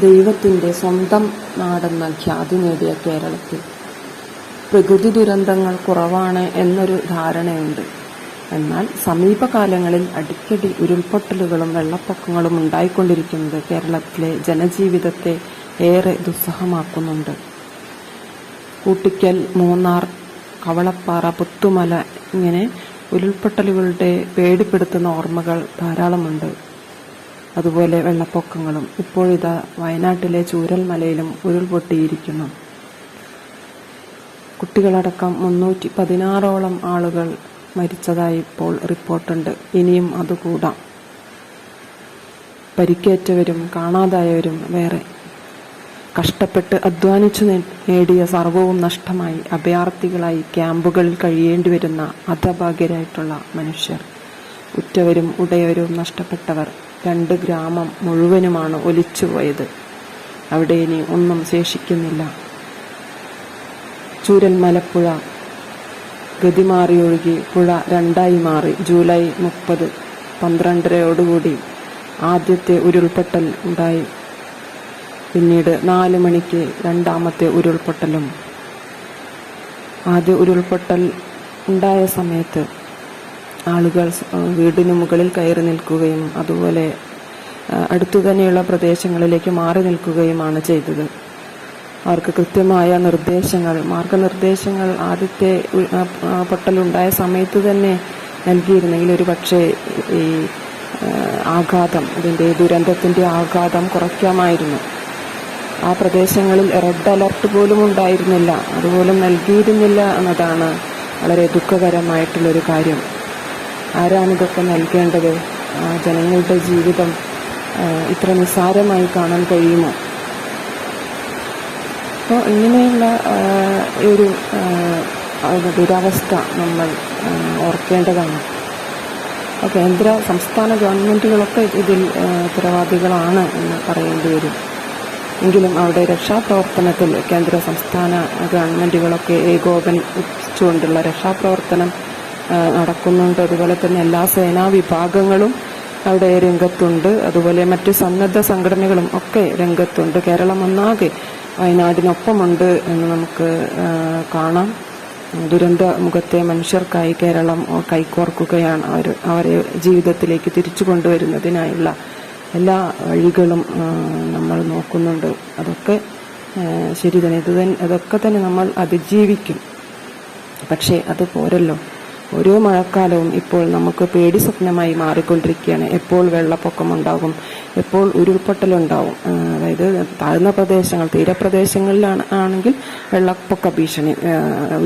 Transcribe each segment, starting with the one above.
ദൈവത്തിന്റെ സ്വന്തം നാടെന്ന ഖ്യാതി നേടിയ കേരളത്തിൽ പ്രകൃതി ദുരന്തങ്ങൾ കുറവാണ് എന്നൊരു ധാരണയുണ്ട്. എന്നാൽ സമീപകാലങ്ങളിൽ അടിക്കടി ഉരുൾപൊട്ടലുകളും വെള്ളപ്പൊക്കങ്ങളും ഉണ്ടായിക്കൊണ്ടിരിക്കുന്നത് കേരളത്തിലെ ജനജീവിതത്തെ ഏറെ ദുസ്സഹമാക്കുന്നുണ്ട്. കൂട്ടിക്കൽ മൂന്നാർ കവളപ്പാറ പുത്തുമല ഇങ്ങനെ ഉരുൾപൊട്ടലുകളുടെ പേടിപ്പെടുത്തുന്ന ഓർമ്മകൾ ധാരാളമുണ്ട്. അതുപോലെ വെള്ളപ്പൊക്കങ്ങളും ഇപ്പോഴിതാ വയനാട്ടിലെ ചൂരൽ മലയിലും ഉരുൾപൊട്ടിയിരിക്കുന്നു. കുട്ടികളടക്കം മുന്നൂറ്റി പതിനാറോളം ആളുകൾ മരിച്ചതായി ഇപ്പോൾ റിപ്പോർട്ടുണ്ട്. ഇനിയും അതുകൂടാം. പരിക്കേറ്റവരും കാണാതായവരും വേറെ. കഷ്ടപ്പെട്ട് അധ്വാനിച്ചു നേടിയ സർവവും നഷ്ടമായി അഭയാർത്ഥികളായി ക്യാമ്പുകളിൽ കഴിയേണ്ടി വരുന്ന അധഭാഗ്യരായിട്ടുള്ള മനുഷ്യർ. ഉറ്റവരും ഉടയവരും നഷ്ടപ്പെട്ടവർ. രണ്ട് ഗ്രാമം മുഴുവനുമാണ് ഒലിച്ചുപോയത്. അവിടെ ഇനി ഒന്നും ശേഷിക്കുന്നില്ല. ചൂരൽ മലപ്പുഴ ഗതിമാറി ഒഴുകി പുഴ രണ്ടായി മാറി. ജൂലൈ മുപ്പത് പന്ത്രണ്ടരയോടുകൂടി ആദ്യത്തെ ഉരുൾപൊട്ടൽ ഉണ്ടായി. പിന്നീട് നാല് മണിക്ക് രണ്ടാമത്തെ ഉരുൾപൊട്ടലും. ആദ്യ ഉരുൾപൊട്ടൽ ഉണ്ടായ സമയത്ത് ആളുകൾ വീടിന് മുകളിൽ കയറി നിൽക്കുകയും അതുപോലെ അടുത്തു തന്നെയുള്ള പ്രദേശങ്ങളിലേക്ക് മാറി നിൽക്കുകയുമാണ് ചെയ്തത്. അവർക്ക് കൃത്യമായ നിർദ്ദേശങ്ങൾ മാർഗനിർദ്ദേശങ്ങൾ ആദ്യത്തെ പൊട്ടലുണ്ടായ സമയത്ത് തന്നെ നൽകിയിരുന്നെങ്കിൽ ഒരു പക്ഷേ ഈ ആഘാതം ഇതിന്റെ ദുരന്തത്തിന്റെ ആഘാതം കുറയ്ക്കാമായിരുന്നു. ആ പ്രദേശങ്ങളിൽ റെഡ് അലർട്ട് പോലും ഉണ്ടായിരുന്നില്ല. അതുപോലും നൽകിയിരുന്നില്ല എന്നതാണ് വളരെ ദുഃഖകരമായിട്ടുള്ളൊരു കാര്യം. ആരാണ് ഇതൊക്കെ നൽകേണ്ടത്? ജനങ്ങളുടെ ജീവിതം ഇത്ര നിസ്സാരമായി കാണാൻ കഴിയുമോ? അപ്പോൾ ഇങ്ങനെയുള്ള ഒരു ദുരവസ്ഥ നമ്മൾ ഓർക്കേണ്ടതാണ്. കേന്ദ്ര സംസ്ഥാന ഗവൺമെന്റുകളൊക്കെ ഇതിൽ ഉത്തരവാദികളാണ് എന്ന് പറയേണ്ടി വരും. എങ്കിലും അവിടെ രക്ഷാപ്രവർത്തനത്തിൽ കേന്ദ്ര സംസ്ഥാന ഗവൺമെന്റുകളൊക്കെ ഏകോപനിച്ചുകൊണ്ടുള്ള രക്ഷാപ്രവർത്തനം നടക്കുന്നുണ്ട്. അതുപോലെ തന്നെ എല്ലാ സേനാ വിഭാഗങ്ങളും അവിടെ രംഗത്തുണ്ട്. അതുപോലെ മറ്റ് സന്നദ്ധ സംഘടനകളും ഒക്കെ രംഗത്തുണ്ട്. കേരളം ഒന്നാകെ വയനാടിനൊപ്പമുണ്ട് എന്ന് നമുക്ക് കാണാം. ദുരന്ത മുഖത്തെ മനുഷ്യർക്കായി കേരളം കൈകോർക്കുകയാണ് അവർ അവരെ ജീവിതത്തിലേക്ക് തിരിച്ചു കൊണ്ടുവരുന്നതിനായുള്ള എല്ലാ വഴികളും നമ്മൾ നോക്കുന്നുണ്ട്. അതൊക്കെ ശരി തന്നെ. ഇത് തന്നെ അതൊക്കെ തന്നെ നമ്മൾ അതിജീവിക്കും. പക്ഷേ അത് പോരല്ലോ. ഓരോ മഴക്കാലവും ഇപ്പോൾ നമുക്ക് പേടി സ്വപ്നമായി മാറിക്കൊണ്ടിരിക്കുകയാണ്. എപ്പോൾ വെള്ളപ്പൊക്കം ഉണ്ടാകും? എപ്പോൾ ഉരുൾപൊട്ടലുണ്ടാവും? അതായത് താഴ്ന്ന പ്രദേശങ്ങൾ തീരപ്രദേശങ്ങളിലാണ് ആണെങ്കിൽ വെള്ളപ്പൊക്ക ഭീഷണി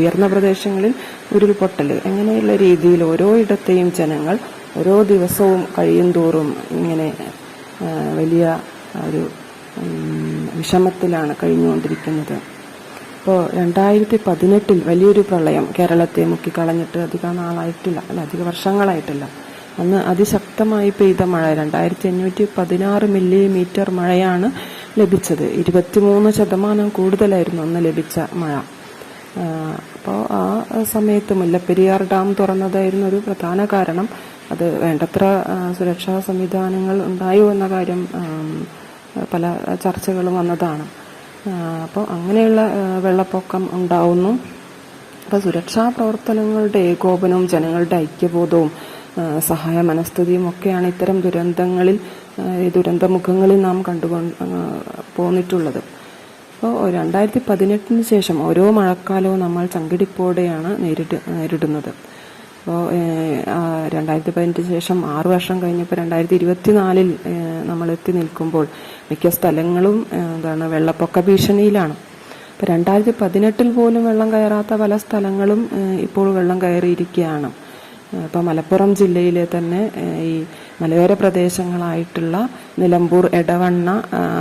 ഉയർന്ന പ്രദേശങ്ങളിൽ ഉരുൾപൊട്ടൽ അങ്ങനെയുള്ള രീതിയിൽ ഓരോ ഇടത്തെയും ജനങ്ങൾ ഓരോ ദിവസവും കഴിയും തോറും ഇങ്ങനെ വലിയ ഒരു വിഷമത്തിലാണ് കഴിഞ്ഞുകൊണ്ടിരിക്കുന്നത്. ഇപ്പോൾ രണ്ടായിരത്തി പതിനെട്ടിൽ വലിയൊരു പ്രളയം കേരളത്തെ മുക്കിക്കളഞ്ഞിട്ട് അധികം നാളായിട്ടില്ല അല്ല അധിക വർഷങ്ങളായിട്ടില്ല. അന്ന് അതിശക്തമായി പെയ്ത മഴ രണ്ടായിരത്തി അഞ്ഞൂറ്റി പതിനാറ് മില്ലിമീറ്റർ മഴയാണ് ലഭിച്ചത്. ഇരുപത്തിമൂന്ന് ശതമാനം കൂടുതലായിരുന്നു അന്ന് ലഭിച്ച മഴ. അപ്പോൾ ആ സമയത്ത് മുല്ലപ്പെരിയാർ ഡാം തുറന്നതായിരുന്നു ഒരു പ്രധാന കാരണം. അത് വേണ്ടത്ര സുരക്ഷാ സംവിധാനങ്ങൾ ഉണ്ടായോ എന്ന കാര്യം പല ചർച്ചകളും വന്നതാണ്. അപ്പോൾ അങ്ങനെയുള്ള വെള്ളപ്പൊക്കം ഉണ്ടാവുന്നു. അപ്പോൾ സുരക്ഷാ പ്രവർത്തനങ്ങളുടെ ഏകോപനവും ജനങ്ങളുടെ ഐക്യബോധവും സഹായ മനസ്ഥിതിയും ഒക്കെയാണ് ഇത്തരം ദുരന്തങ്ങളിൽ ദുരന്തമുഖങ്ങളിൽ നാം കണ്ടുകൊണ്ട് പോന്നിട്ടുള്ളത്. അപ്പോൾ രണ്ടായിരത്തി പതിനെട്ടിന് ശേഷം ഓരോ മഴക്കാലവും നമ്മൾ ചങ്കിടിപ്പോടെയാണ് നേരിട്ട് നേരിടുന്നത്. അപ്പോൾ രണ്ടായിരത്തി പതിനെട്ടിന് ശേഷം ആറു വർഷം കഴിഞ്ഞപ്പോൾ രണ്ടായിരത്തി ഇരുപത്തിനാലിൽ നമ്മൾ എത്തി നിൽക്കുമ്പോൾ മിക്ക സ്ഥലങ്ങളും എന്താണ് വെള്ളപ്പൊക്ക ഭീഷണിയിലാണ്. ഇപ്പോൾ രണ്ടായിരത്തി പതിനെട്ടിൽ പോലും വെള്ളം കയറാത്ത പല സ്ഥലങ്ങളും ഇപ്പോൾ വെള്ളം കയറിയിരിക്കുകയാണ്. ഇപ്പം മലപ്പുറം ജില്ലയിലെ തന്നെ ഈ മലയോര പ്രദേശങ്ങളായിട്ടുള്ള നിലമ്പൂർ എടവണ്ണ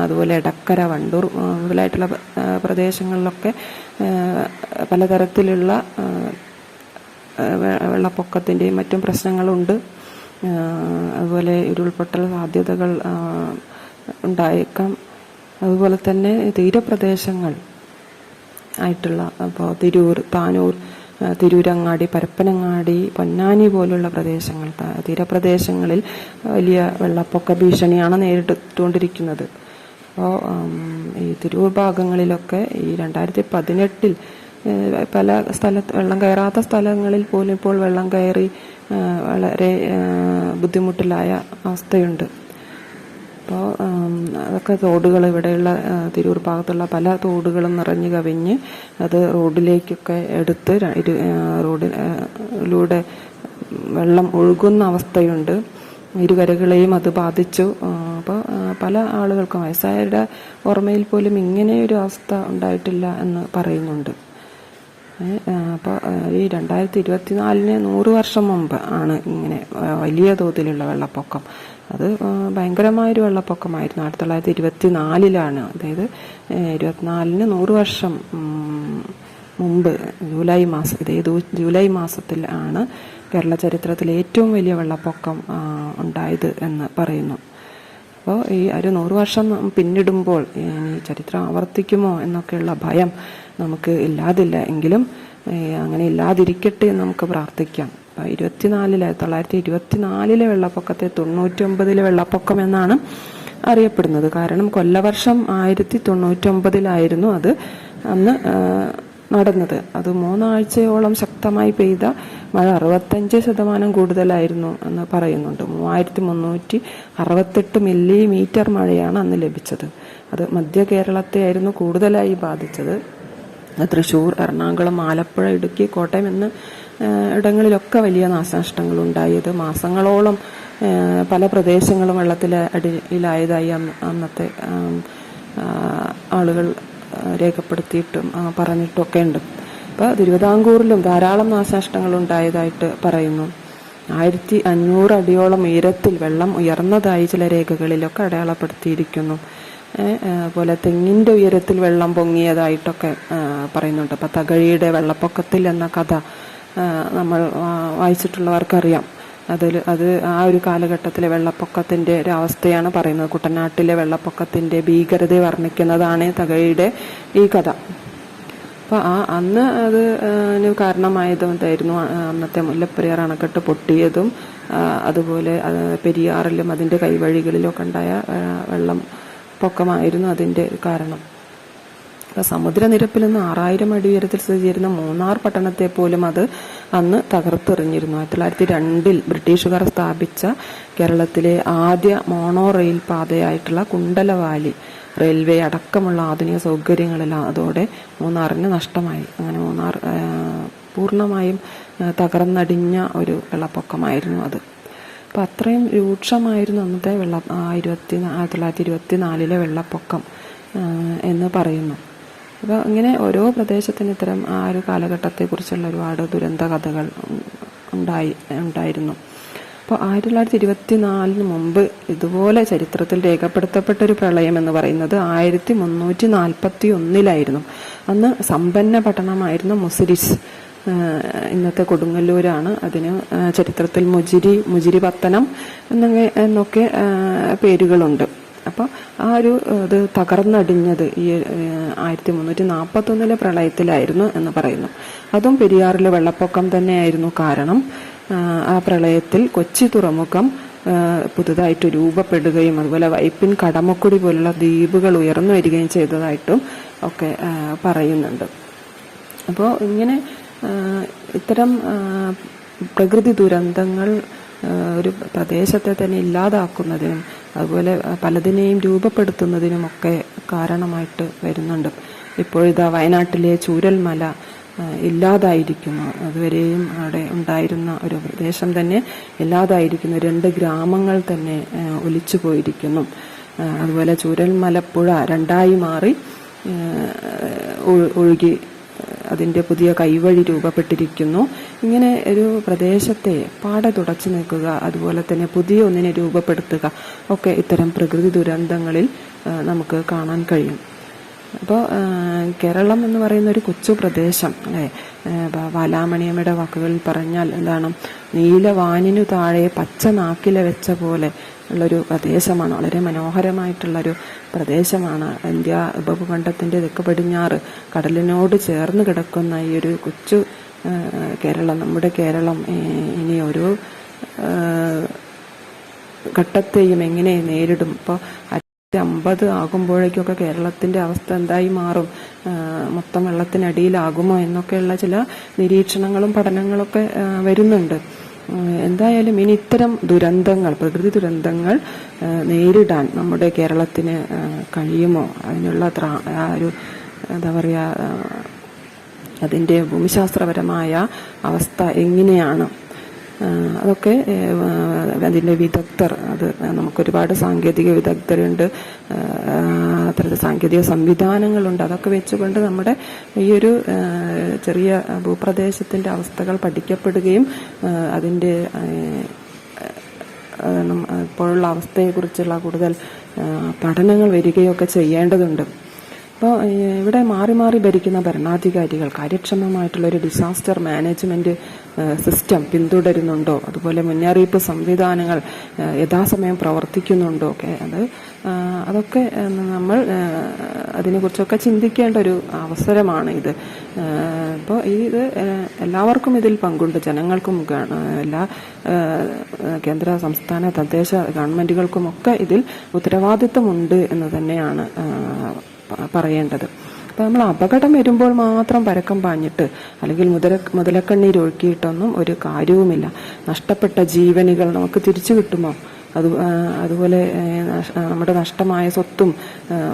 അതുപോലെ എടക്കര വണ്ടൂർ മുതലായിട്ടുള്ള പ്രദേശങ്ങളിലൊക്കെ പലതരത്തിലുള്ള വെള്ളപ്പൊക്കത്തിന്റെയും മറ്റും പ്രശ്നങ്ങളുണ്ട്. അതുപോലെ ഉരുൾപൊട്ടൽ സാധ്യതകൾ ഉണ്ടായേക്കാം. അതുപോലെ തന്നെ തീരപ്രദേശങ്ങൾ ആയിട്ടുള്ള അപ്പോൾ തിരൂർ താനൂർ തിരൂരങ്ങാടി പരപ്പനങ്ങാടി പൊന്നാനി പോലുള്ള പ്രദേശങ്ങൾ തീരപ്രദേശങ്ങളിൽ വലിയ വെള്ളപ്പൊക്ക ഭീഷണിയാണ് നേരിട്ടുകൊണ്ടിരിക്കുന്നത്. അപ്പോൾ ഈ തിരൂർ ഭാഗങ്ങളിലൊക്കെ ഈ രണ്ടായിരത്തി പതിനെട്ടിൽ പല സ്ഥലത്ത് വെള്ളം കയറാത്ത സ്ഥലങ്ങളിൽ പോലും ഇപ്പോൾ വെള്ളം കയറി വളരെ ബുദ്ധിമുട്ടിലായ അവസ്ഥയുണ്ട്. അപ്പോൾ അതൊക്കെ തോടുകൾ ഇവിടെയുള്ള തിരൂർ ഭാഗത്തുള്ള പല തോടുകളും നിറഞ്ഞു കവിഞ്ഞ് അത് റോഡിലേക്കൊക്കെ എടുത്ത് റോഡിലൂടെ വെള്ളം ഒഴുകുന്ന അവസ്ഥയുണ്ട്. ഇരുകരകളെയും അത് ബാധിച്ചു. അപ്പോൾ പല ആളുകൾക്കും വയസ്സായവരുടെ ഓർമ്മയിൽ പോലും ഇങ്ങനെ ഒരു അവസ്ഥ ഉണ്ടായിട്ടില്ല എന്ന് പറയുന്നുണ്ട്. അപ്പോൾ ഈ രണ്ടായിരത്തി ഇരുപത്തിനാലിന് നൂറ് വർഷം മുമ്പ് ആണ് ഇങ്ങനെ വലിയ തോതിലുള്ള വെള്ളപ്പൊക്കം. അത് ഭയങ്കരമായൊരു വെള്ളപ്പൊക്കമായിരുന്നു. ആയിരത്തി തൊള്ളായിരത്തി ഇരുപത്തി നാലിലാണ് അതായത് ഇരുപത്തിനാലിന് നൂറ് വർഷം മുമ്പ് ജൂലൈ മാസം ഇതേ ജൂലൈ മാസത്തിൽ ആണ് കേരള ചരിത്രത്തിലെ ഏറ്റവും വലിയ വെള്ളപ്പൊക്കം ഉണ്ടായത് എന്ന് പറയുന്നു. അപ്പോൾ ഈ ഒരു നൂറ് വർഷം പിന്നിടുമ്പോൾ ഈ ചരിത്രം ആവർത്തിക്കുമോ എന്നൊക്കെയുള്ള ഭയം നമുക്ക് ഇല്ലാതില്ല. എങ്കിലും അങ്ങനെ ഇല്ലാതിരിക്കട്ടെ എന്ന് നമുക്ക് പ്രാർത്ഥിക്കാം. അപ്പോൾ ഇരുപത്തിനാലിലെ തൊള്ളായിരത്തി ഇരുപത്തിനാലിലെ വെള്ളപ്പൊക്കത്തെ തൊണ്ണൂറ്റൊമ്പതിലെ വെള്ളപ്പൊക്കം എന്നാണ് അറിയപ്പെടുന്നത്. കാരണം കൊല്ലവർഷം ആയിരത്തി തൊണ്ണൂറ്റൊമ്പതിലായിരുന്നു അത് അന്ന് നടന്നത്. അത് മൂന്നാഴ്ചയോളം ശക്തമായി പെയ്ത മഴ അറുപത്തഞ്ച് ശതമാനം കൂടുതലായിരുന്നു എന്ന് പറയുന്നുണ്ട്. മൂവായിരത്തി മുന്നൂറ്റി അറുപത്തെട്ട് മില്ലിമീറ്റർ മഴയാണ് അന്ന് ലഭിച്ചത്. അത് മധ്യ കേരളത്തെ ആയിരുന്നു കൂടുതലായി ബാധിച്ചത്. തൃശ്ശൂർ എറണാകുളം ആലപ്പുഴ ഇടുക്കി കോട്ടയം എന്ന് ഇടങ്ങളിലൊക്കെ വലിയ നാശനഷ്ടങ്ങൾ ഉണ്ടായത് മാസങ്ങളോളം പല പ്രദേശങ്ങളും വെള്ളത്തിൽ അടിയിലായതായി അന്നത്തെ ആളുകൾ രേഖപ്പെടുത്തിയിട്ടും പറഞ്ഞിട്ടൊക്കെ ഉണ്ട് ഇപ്പോൾ തിരുവിതാംകൂറിലും ധാരാളം നാശനഷ്ടങ്ങൾ ഉണ്ടായതായിട്ട് പറയുന്നു. ആയിരത്തി അഞ്ഞൂറ് അടിയോളം ഉയരത്തിൽ വെള്ളം ഉയർന്നതായി ചില രേഖകളിലൊക്കെ അടയാളപ്പെടുത്തിയിരിക്കുന്നു. അതുപോലെ തെങ്ങിന്റെ ഉയരത്തിൽ വെള്ളം പൊങ്ങിയതായിട്ടൊക്കെ പറയുന്നുണ്ട്. അപ്പം തകഴിയുടെ വെള്ളപ്പൊക്കത്തിൽ എന്ന കഥ നമ്മൾ വായിച്ചിട്ടുള്ളവർക്ക് വായിച്ചിട്ടുള്ളവർക്കറിയാം. അതിൽ അത് ആ ഒരു കാലഘട്ടത്തിലെ വെള്ളപ്പൊക്കത്തിന്റെ ഒരു അവസ്ഥയാണ് പറയുന്നത്. കുട്ടനാട്ടിലെ വെള്ളപ്പൊക്കത്തിന്റെ ഭീകരതയെ വർണിക്കുന്നതാണ് തകഴിയുടെ ഈ കഥ. അപ്പോൾ ആ അന്ന് അത് കാരണമായതായിരുന്നു കാരണമായതും അന്നത്തെ മുല്ലപ്പെരിയാർ അണക്കെട്ട് പൊട്ടിയതും അതുപോലെ അത് പെരിയാറിലും അതിന്റെ കൈവഴികളിലും ഒക്കെ ഉണ്ടായ വെള്ളം പൊക്കമായിരുന്നു അതിന്റെ കാരണം. സമുദ്രനിരപ്പിൽ നിന്ന് ആറായിരം അടി ഉയരത്തിൽ സ്ഥിതി ചെയ്യുന്ന മൂന്നാർ പട്ടണത്തെ പോലും അത് അന്ന് തകർത്തെറിഞ്ഞിരുന്നു. ആയിരത്തി തൊള്ളായിരത്തി രണ്ടിൽ ബ്രിട്ടീഷുകാർ സ്ഥാപിച്ച കേരളത്തിലെ ആദ്യ മോണോ റെയിൽ പാതയായിട്ടുള്ള കുണ്ടലവാലി റെയിൽവേ അടക്കമുള്ള ആധുനിക സൗകര്യങ്ങളെല്ലാം അതോടെ മൂന്നാറിന് നഷ്ടമായി. അങ്ങനെ മൂന്നാർ പൂർണമായും തകർന്നടിഞ്ഞ ഒരു വെള്ളപ്പൊക്കമായിരുന്നു അത്. അപ്പം അത്രയും രൂക്ഷമായിരുന്നു അന്നത്തെ വെള്ള ഇരുപത്തി ആയിരത്തി തൊള്ളായിരത്തി ഇരുപത്തി നാലിലെ വെള്ളപ്പൊക്കം എന്ന് പറയുന്നു. അപ്പോൾ ഇങ്ങനെ ഓരോ പ്രദേശത്തിന് ഇത്തരം ആ ഒരു കാലഘട്ടത്തെക്കുറിച്ചുള്ള ഒരുപാട് ദുരന്ത കഥകൾ ഉണ്ടായി ഉണ്ടായിരുന്നു. അപ്പോൾ ആയിരത്തി തൊള്ളായിരത്തി ഇരുപത്തി നാലിന് മുമ്പ് ഇതുപോലെ ചരിത്രത്തിൽ രേഖപ്പെടുത്തപ്പെട്ട ഒരു പ്രളയം എന്ന് പറയുന്നത് ആയിരത്തി മുന്നൂറ്റി നാൽപ്പത്തി ഒന്നിലായിരുന്നു അന്ന് സമ്പന്ന പട്ടണമായിരുന്നു മുസിരിസ് ഇന്നത്തെ കൊടുങ്ങല്ലൂരാണ്. അതിന് ചരിത്രത്തിൽ മുജിരി മുജിരി പത്തനം എന്നൊക്കെ പേരുകളുണ്ട്. അപ്പോൾ ആ ഒരു ഇത് തകർന്നടിഞ്ഞത് ഈ ആയിരത്തി മുന്നൂറ്റി നാൽപ്പത്തൊന്നിലെ പ്രളയത്തിലായിരുന്നു എന്ന് പറയുന്നു. അതും പെരിയാറിലെ വെള്ളപ്പൊക്കം തന്നെയായിരുന്നു കാരണം ആ പ്രളയത്തിൽ കൊച്ചി തുറമുഖം പുതുതായിട്ട് രൂപപ്പെടുകയും അതുപോലെ വൈപ്പിൻ കടമക്കുടി പോലുള്ള ദ്വീപുകൾ ഉയർന്നു വരികയും ചെയ്തതായിട്ടും ഒക്കെ പറയുന്നുണ്ട്. അപ്പോൾ ഇങ്ങനെ ഇത്തരം പ്രകൃതി ദുരന്തങ്ങൾ ഒരു പ്രദേശത്തെ തന്നെ ഇല്ലാതാക്കുന്നതിനും അതുപോലെ പലതിനെയും രൂപപ്പെടുത്തുന്നതിനുമൊക്കെ കാരണമായിട്ട് വരുന്നുണ്ട്. ഇപ്പോഴിതാ വയനാട്ടിലെ ചൂരൽമല ഇല്ലാതായിരിക്കുന്നു. അതുവരെയും അവിടെ ഉണ്ടായിരുന്ന ഒരു പ്രദേശം തന്നെ ഇല്ലാതായിരിക്കുന്നു. രണ്ട് ഗ്രാമങ്ങൾ തന്നെ ഒലിച്ചു പോയിരിക്കുന്നു അതുപോലെ അതുപോലെ ചൂരൽമലപ്പുഴ രണ്ടായി മാറി ഒഴുകി അതിന്റെ പുതിയ കൈവഴി രൂപപ്പെട്ടിരിക്കുന്നു. ഇങ്ങനെ ഒരു പ്രദേശത്തെ പാടെ തുടച്ചു നിൽക്കുക അതുപോലെ തന്നെ പുതിയ ഒന്നിനെ രൂപപ്പെടുത്തുക ഒക്കെ ഇത്തരം പ്രകൃതി ദുരന്തങ്ങളിൽ നമുക്ക് കാണാൻ കഴിയും. അപ്പോൾ കേരളം എന്ന് പറയുന്ന ഒരു കൊച്ചു പ്രദേശം അല്ലേ? വാലാമണിയമ്മയുടെ വാക്കുകളിൽ പറഞ്ഞാൽ എന്താണ്? നീലവാനിനു താഴെ പച്ച നാക്കില വെച്ച പോലെ ഉള്ളൊരു പ്രദേശമാണ്. വളരെ മനോഹരമായിട്ടുള്ളൊരു പ്രദേശമാണ്. ഇന്ത്യ ഉപഭൂഖണ്ഡത്തിന്റെ തെക്ക് പടിഞ്ഞാറ് കടലിനോട് ചേർന്ന് കിടക്കുന്ന ഈ ഒരു കൊച്ചു കേരളം നമ്മുടെ കേരളം ഇനി ഒരു ഘട്ടത്തെയും എങ്ങനെ നേരിടും? ഇപ്പോൾ അമ്പത് ആകുമ്പോഴേക്കൊക്കെ കേരളത്തിന്റെ അവസ്ഥ എന്തായി മാറും? മൊത്തം വെള്ളത്തിനടിയിലാകുമോ? എന്നൊക്കെയുള്ള ചില നിരീക്ഷണങ്ങളും പഠനങ്ങളൊക്കെ വരുന്നുണ്ട്. എന്തായാലും ഇനി ഇത്തരം ദുരന്തങ്ങൾ പ്രകൃതി ദുരന്തങ്ങൾ നേരിടാൻ നമ്മുടെ കേരളത്തിന് കഴിയുമോ? അതിനുള്ള ആ ഒരു എന്താ പറയുക അതിന്റെ ഭൂമിശാസ്ത്രപരമായ അവസ്ഥ എങ്ങനെയാണ്? അതൊക്കെ അതിന്റെ വിദഗ്ധർ അത് നമുക്കൊരുപാട് സാങ്കേതിക വിദഗ്ധരുണ്ട് അത്തരത്തിൽ സാങ്കേതിക സംവിധാനങ്ങളുണ്ട്. അതൊക്കെ വെച്ചുകൊണ്ട് നമ്മുടെ ഈ ഒരു ചെറിയ ഭൂപ്രദേശത്തിന്റെ അവസ്ഥകൾ പഠിക്കപ്പെടുകയും അതിന്റെ ഇപ്പോഴുള്ള അവസ്ഥയെക്കുറിച്ചുള്ള കൂടുതൽ പഠനങ്ങൾ വരികയൊക്കെ ചെയ്യേണ്ടതുണ്ട്. അപ്പോൾ ഇവിടെ മാറി മാറി ഭരിക്കുന്ന ഭരണാധികാരികൾ കാര്യക്ഷമമായിട്ടുള്ള ഒരു ഡിസാസ്റ്റർ മാനേജ്മെന്റ് സിസ്റ്റം പിന്തുടരുന്നുണ്ടോ? അതുപോലെ മുന്നറിയിപ്പ് സംവിധാനങ്ങൾ യഥാസമയം പ്രവർത്തിക്കുന്നുണ്ടോ? ഒക്കെ അത് അതൊക്കെ നമ്മൾ അതിനെക്കുറിച്ചൊക്കെ ചിന്തിക്കേണ്ട ഒരു അവസരമാണ് ഇത്. ഇപ്പോൾ ഇത് എല്ലാവർക്കും ഇതിൽ പങ്കുണ്ട്. ജനങ്ങൾക്കും എല്ലാ കേന്ദ്ര സംസ്ഥാന തദ്ദേശ ഗവൺമെന്റുകൾക്കുമൊക്കെ ഇതിൽ ഉത്തരവാദിത്തമുണ്ട് എന്ന് തന്നെയാണ് പറയേണ്ടത്. അപ്പം നമ്മൾ അപകടം വരുമ്പോൾ മാത്രം പരക്കം പാഞ്ഞിട്ട് അല്ലെങ്കിൽ മുതല മുതലക്കണ്ണീരൊഴുക്കിയിട്ടൊന്നും ഒരു കാര്യവുമില്ല. നഷ്ടപ്പെട്ട ജീവനുകൾ നമുക്ക് തിരിച്ചു കിട്ടുമോ? അത് അതുപോലെ നമ്മുടെ നഷ്ടമായ സ്വത്തും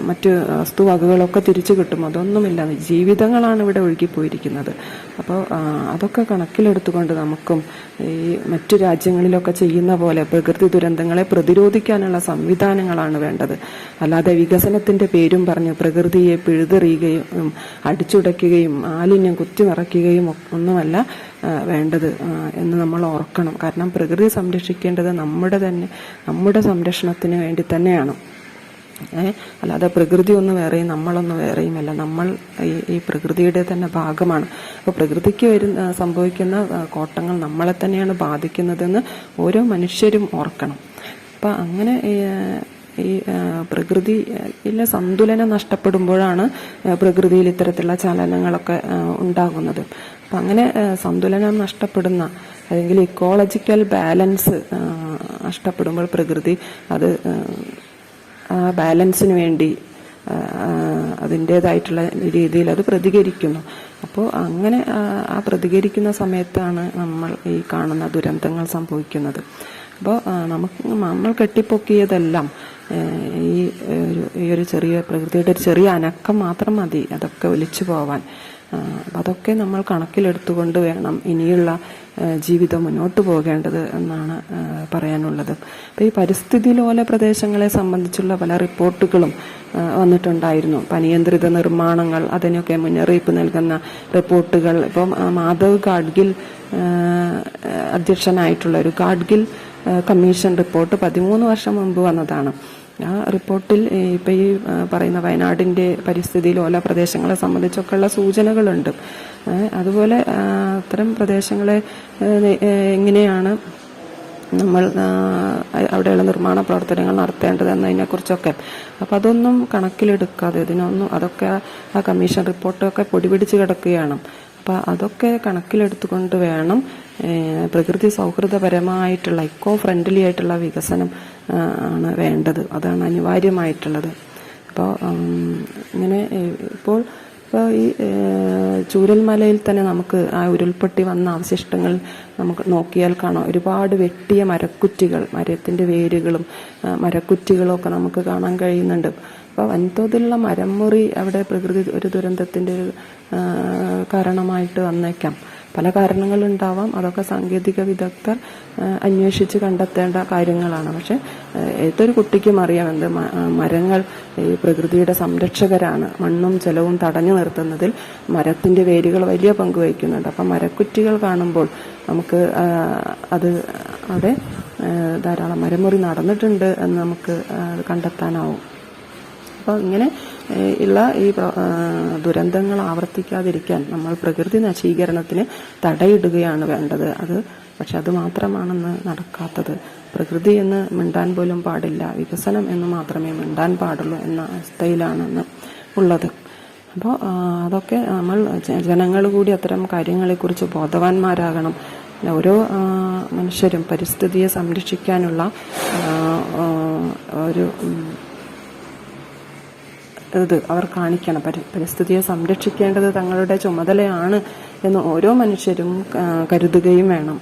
മറ്റ് വസ്തുവകകളൊക്കെ തിരിച്ചു കിട്ടും. അതൊന്നുമില്ല. ജീവിതങ്ങളാണ് ഇവിടെ ഒഴുകിപ്പോയിരിക്കുന്നത്. അപ്പോൾ അതൊക്കെ കണക്കിലെടുത്തുകൊണ്ട് നമുക്കും ഈ മറ്റു രാജ്യങ്ങളിലൊക്കെ ചെയ്യുന്ന പോലെ പ്രകൃതി ദുരന്തങ്ങളെ പ്രതിരോധിക്കാനുള്ള സംവിധാനങ്ങളാണ് വേണ്ടത്. അല്ലാതെ വികസനത്തിന്റെ പേരും പറഞ്ഞ് പ്രകൃതിയെ പിഴുതെറിയുകയും അടിച്ചുടയ്ക്കുകയും മാലിന്യം കുത്തി നിറയ്ക്കുകയും ഒന്നുമല്ല. വേണ്ടത് എന്ന് നമ്മൾ ഓർക്കണം. കാരണം പ്രകൃതി സംരക്ഷിക്കേണ്ടത് നമ്മുടെ തന്നെ നമ്മുടെ സംരക്ഷണത്തിന് വേണ്ടി തന്നെയാണ്. അല്ലാതെ പ്രകൃതി ഒന്ന് വേറെയും നമ്മളൊന്ന് വേറെയുമല്ല നമ്മൾ ഈ ഈ പ്രകൃതിയുടെ തന്നെ ഭാഗമാണ്. അപ്പോൾ പ്രകൃതിക്ക് വരുന്ന സംഭവിക്കുന്ന കോട്ടങ്ങൾ നമ്മളെ തന്നെയാണ് ബാധിക്കുന്നതെന്ന് ഓരോ മനുഷ്യരും ഓർക്കണം. അപ്പം അങ്ങനെ ഈ, പ്രകൃതിയിലെ സന്തുലനം നഷ്ടപ്പെടുമ്പോഴാണ് പ്രകൃതിയിൽ ഇത്തരത്തിലുള്ള ചലനങ്ങളൊക്കെ ഉണ്ടാകുന്നത്. അപ്പം അങ്ങനെ സന്തുലനം നഷ്ടപ്പെടുന്ന അല്ലെങ്കിൽ ഇക്കോളജിക്കൽ ബാലൻസ് നഷ്ടപ്പെടുമ്പോൾ പ്രകൃതി അത് ആ, ബാലൻസിന് വേണ്ടി അതിന്റേതായിട്ടുള്ള രീതിയിൽ അത് പ്രതികരിക്കുന്നു. അപ്പോൾ അങ്ങനെ ആ, പ്രതികരിക്കുന്ന സമയത്താണ് നമ്മൾ ഈ കാണുന്ന ദുരന്തങ്ങൾ സംഭവിക്കുന്നത്. അപ്പോൾ നമുക്ക് നമ്മൾ കെട്ടിപ്പൊക്കിയതെല്ലാം ഈ ഒരു ചെറിയ പ്രകൃതിയുടെ ഒരു ചെറിയ അനക്കം മാത്രം മതി അതൊക്കെ ഒലിച്ചു പോവാൻ. അതൊക്കെ നമ്മൾ കണക്കിലെടുത്തുകൊണ്ട് വേണം ഇനിയുള്ള ജീവിതം മുന്നോട്ട് പോകേണ്ടത് എന്നാണ് പറയാനുള്ളത്. അപ്പോൾ ഈ പരിസ്ഥിതി ലോല പ്രദേശങ്ങളെ സംബന്ധിച്ചുള്ള പല റിപ്പോർട്ടുകളും വന്നിട്ടുണ്ടായിരുന്നു. പനിയന്ത്രിത നിർമ്മാണങ്ങൾ അതിനൊക്കെ മുന്നറിയിപ്പ് നൽകുന്ന റിപ്പോർട്ടുകൾ. ഇപ്പം മാധവ് ഗാഡ്ഗിൽ അധ്യക്ഷനായിട്ടുള്ള ഒരു ഗാഡ്ഗിൽ കമ്മീഷൻ റിപ്പോർട്ട് പതിമൂന്ന് വർഷം മുമ്പ് വന്നതാണ്. ആ റിപ്പോർട്ടിൽ ഇപ്പൊ ഈ പറയുന്ന വയനാടിന്റെ പരിസ്ഥിതി ലോല പ്രദേശങ്ങളെ സംബന്ധിച്ചൊക്കെയുള്ള സൂചനകളുണ്ട്. അതുപോലെ അത്തരം പ്രദേശങ്ങളെ എങ്ങനെയാണ് നമ്മൾ അവിടെയുള്ള നിർമ്മാണ പ്രവർത്തനങ്ങൾ നടത്തേണ്ടത് എന്നതിനെക്കുറിച്ചൊക്കെ അപ്പൊ അതൊന്നും കണക്കിലെടുക്കാതെ ഇതിനൊന്നും അതൊക്കെ ആ കമ്മീഷൻ റിപ്പോർട്ടൊക്കെ പൊടിപിടിച്ച് കിടക്കുകയാണ്. അപ്പോൾ അതൊക്കെ കണക്കിലെടുത്തുകൊണ്ട് വേണം പ്രകൃതി സൗഹൃദപരമായിട്ടുള്ള ഇക്കോ ഫ്രണ്ട്ലി ആയിട്ടുള്ള വികസനം ആണ് വേണ്ടത്. അതാണ് അനിവാര്യമായിട്ടുള്ളത്. അപ്പോൾ ഇങ്ങനെ ഇപ്പോൾ ഇപ്പോൾ ഈ ചൂരൽമലയിൽ തന്നെ നമുക്ക് ആ ഉരുൾപൊട്ടി വന്ന അവശിഷ്ടങ്ങൾ നമുക്ക് നോക്കിയാൽ കാണാം. ഒരുപാട് വെട്ടിയ മരക്കുറ്റികൾ മരത്തിന്റെ വേരുകളും മരക്കുറ്റികളും ഒക്കെ നമുക്ക് കാണാൻ കഴിയുന്നുണ്ട്. അപ്പോൾ വൻതോതിലുള്ള മരം മുറി അവിടെ പ്രകൃതി ഒരു ദുരന്തത്തിന്റെ ഒരു കാരണമായിട്ട് വന്നേക്കാം. പല കാരണങ്ങളുണ്ടാവാം. അതൊക്കെ സാങ്കേതിക വിദഗ്ധർ അന്വേഷിച്ച് കണ്ടെത്തേണ്ട കാര്യങ്ങളാണ്. പക്ഷെ ഏതൊരു കുട്ടിക്കും അറിയാം എന്ത് മരങ്ങൾ ഈ പ്രകൃതിയുടെ സംരക്ഷകരാണ്. മണ്ണും ജലവും തടഞ്ഞു നിർത്തുന്നതിൽ മരത്തിന്റെ വേരുകൾ വലിയ പങ്ക് വഹിക്കുന്നുണ്ട്. അപ്പം മരക്കുറ്റികൾ കാണുമ്പോൾ നമുക്ക് അത് അവിടെ ധാരാളം മരമുറി നടന്നിട്ടുണ്ട് എന്ന് നമുക്ക് കണ്ടെത്താനാവും. അപ്പോൾ ഇങ്ങനെ ഉള്ള ഈ ദുരന്തങ്ങൾ ആവർത്തിക്കാതിരിക്കാൻ നമ്മൾ പ്രകൃതി നശീകരണത്തിന് തടയിടുകയാണ് വേണ്ടത്. അത് പക്ഷെ അത് മാത്രമാണെന്ന് നടക്കാത്തത്. പ്രകൃതി എന്ന് മിണ്ടാൻ പോലും പാടില്ല. വികസനം എന്ന് മാത്രമേ മിണ്ടാൻ പാടുള്ളൂ എന്ന അവസ്ഥയിലാണെന്ന് ഉള്ളത്. അപ്പോൾ അതൊക്കെ നമ്മൾ ജനങ്ങൾ കൂടി അത്തരം കാര്യങ്ങളെക്കുറിച്ച് ബോധവാന്മാരാകണം. ഓരോ മനുഷ്യരും പരിസ്ഥിതിയെ സംരക്ഷിക്കാനുള്ള ഒരു ഇത് അവർ കാണിക്കണം. പരി- പരിസ്ഥിതിയെ സംരക്ഷിക്കേണ്ടത് തങ്ങളുടെ ചുമതലയാണ് എന്ന് ഓരോ മനുഷ്യരും കരുതുകയും വേണം.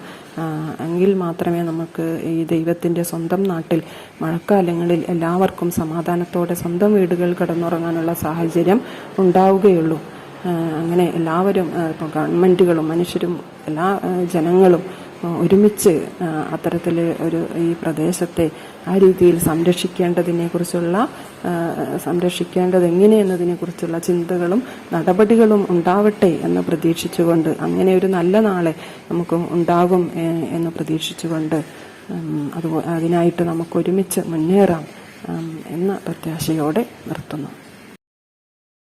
എങ്കിൽ മാത്രമേ നമുക്ക് ഈ ദൈവത്തിന്റെ സ്വന്തം നാട്ടിൽ മഴക്കാലങ്ങളിൽ എല്ലാവർക്കും സമാധാനത്തോടെ സ്വന്തം വീടുകൾ കിടന്നുറങ്ങാനുള്ള സാഹചര്യം ഉണ്ടാവുകയുള്ളൂ. അങ്ങനെ എല്ലാവരും ഇപ്പോൾ ഗവൺമെന്റുകളും മനുഷ്യരും എല്ലാ ജനങ്ങളും ഒരുമിച്ച് അത്തരത്തിൽ ഒരു ഈ പ്രദേശത്തെ ആ രീതിയിൽ സംരക്ഷിക്കേണ്ടതിനെ കുറിച്ചുള്ള സംരക്ഷിക്കേണ്ടത് എങ്ങനെയെന്നതിനെ കുറിച്ചുള്ള ചിന്തകളും നടപടികളും ഉണ്ടാവട്ടെ എന്ന് പ്രതീക്ഷിച്ചുകൊണ്ട് അങ്ങനെ ഒരു നല്ല നാളെ നമുക്ക് ഉണ്ടാകും എന്ന് പ്രതീക്ഷിച്ചുകൊണ്ട് അതിനായിട്ട് നമുക്ക് ഒരുമിച്ച് മുന്നേറാം എന്ന പ്രത്യാശയോടെ നിർത്തുന്നു.